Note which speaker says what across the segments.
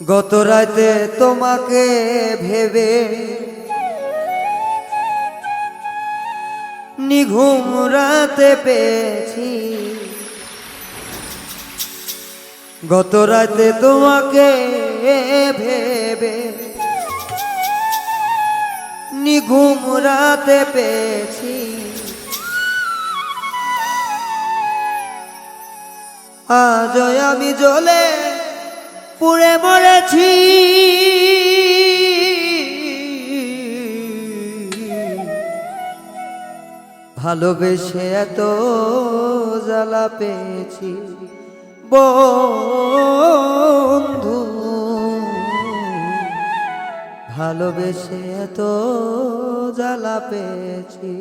Speaker 1: গত রাতে তোমাকে ভেবে নিঘুম রাতে পেয়েছি। গত রাতে তোমাকে ভেবে নিঘুম রাতে পেয়েছি। আজ আমি জ্বলে পুড়ে মরেছি। ভালোবেসে এত জ্বালা পেয়েছি। বন্ধু ভালোবেসে এত জ্বালা পেয়েছি।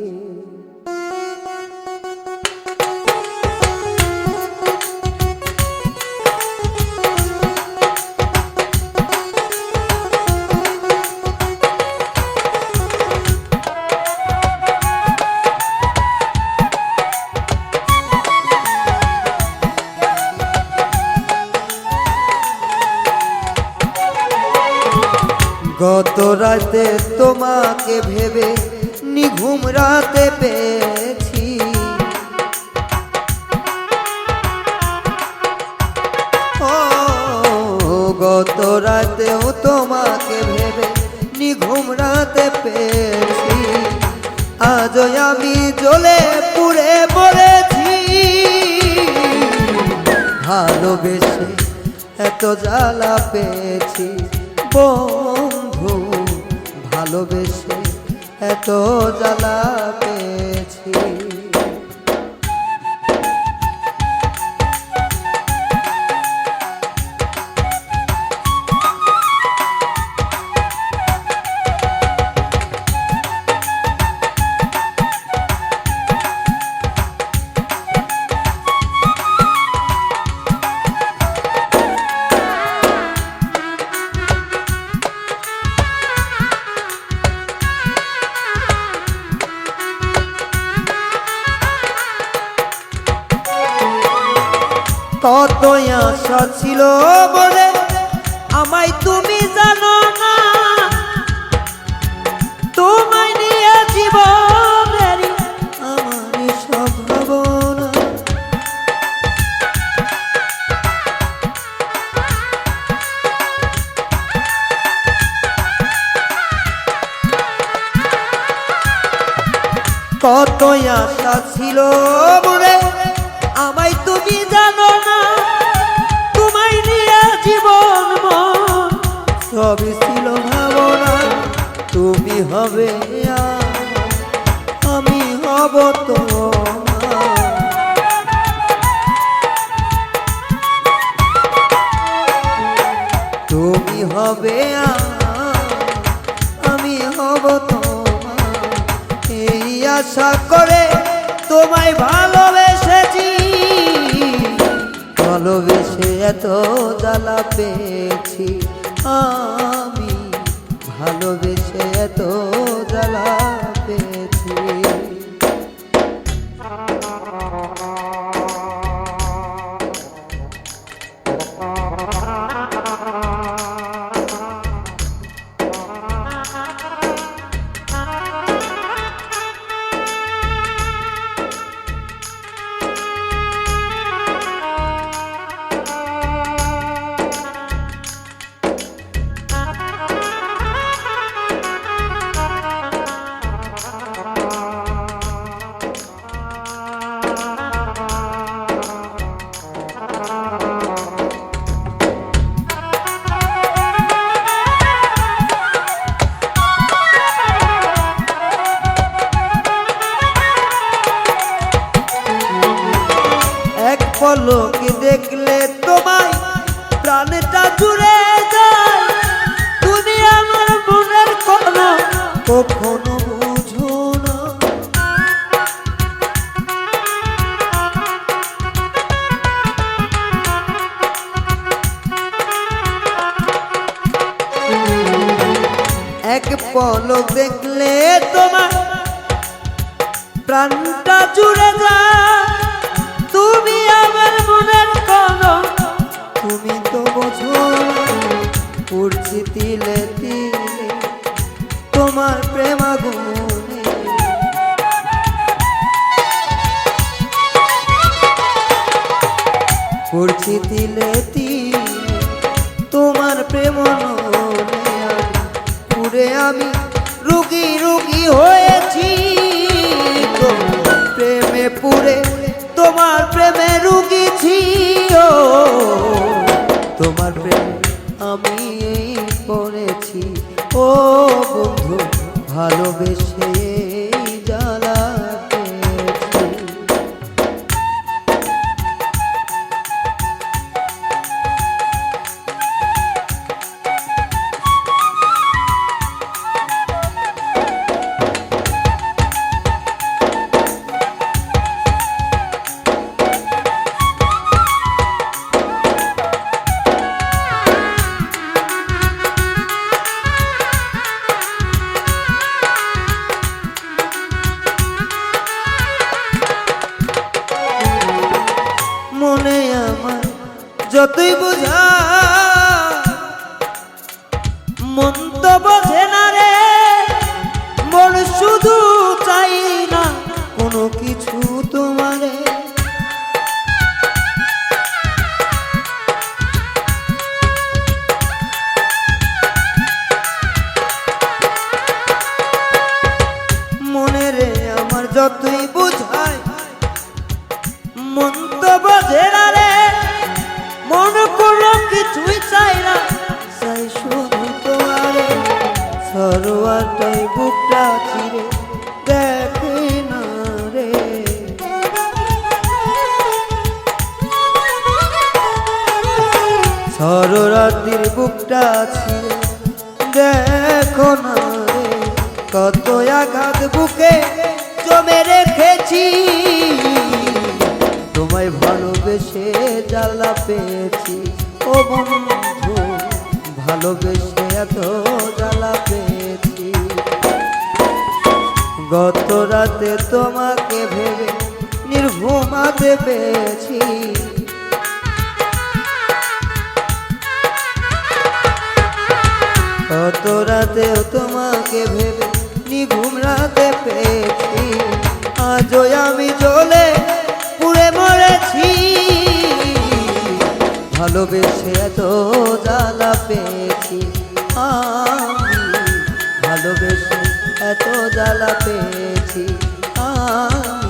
Speaker 1: গত রাতে তোমাকে ভেবে নিঘুম রাতে পেয়েছি। ও, গত রাতেও তোমাকে ভেবে নিঘুম রাতে পেয়েছি। আজ আমি জ্বলে পুড়ে মরেছি ভালোবেসে এত জ্বালা পেয়েছি। বন্ধু ভালোবেসে এত জ্বালা পেয়েছি। আশা ছিল বলে, আমায় তুমি জানো না। তোমায় নিয়ে জীবনেরই আমার কত আশা ছিল বলে হবে আমি হব তোমার। তুমি হবে আমি হব তোমার। এই আশা করে তোমায় ভালোবেসেছি। ভালোবেসে এত জ্বালা পেয়েছি। আমি ভালোবেসে এত জ্বালা। পলকে দেখলে তোমায় প্রাণটা জুড়ে যায়। তুমি আমার মনের কোনো কখনো বুঝো এক পলক দেখলে তোমার প্রাণটা জুড়ে যায়। তুমি আমার মনের কোন তুমি তো বোঝো না। উড়ছি তিলে তিলে, তোমার প্রেমাগুনে করছি তিলে তিলে, তোমার প্রেম পুরে আমি রুগী রুগী ভালোবেসে যতই বোঝা। মন তো বোঝে না রে, মন শুধু চাই না কোনো কিছু তোমারে। মনে রে আমার যতই বুঝায়, মন তো বোঝে না রে। কিছুই চাই না বুকটা চিরে দেখে না রে। সররাতির বুকটা ছিঁড়ে দেখো না রে। কত আঘাত বুকে জমে রেখেছি। তোমায় ভালোবেসে জ্বালা পেয়েছি। বন্ধু, ভালোবেসে এত জ্বালা পেয়েছি। গত রাতে তোমাকে ভেবে নির্ঘুমাতে পেয়েছি কত রাতেও তোমাকে ভেবে পেয়েছি। আমি চলে ভালোবেসে এত জ্বালা পেয়েছি। আমি ভালোবেসে এত জ্বালা পেয়েছি। আমি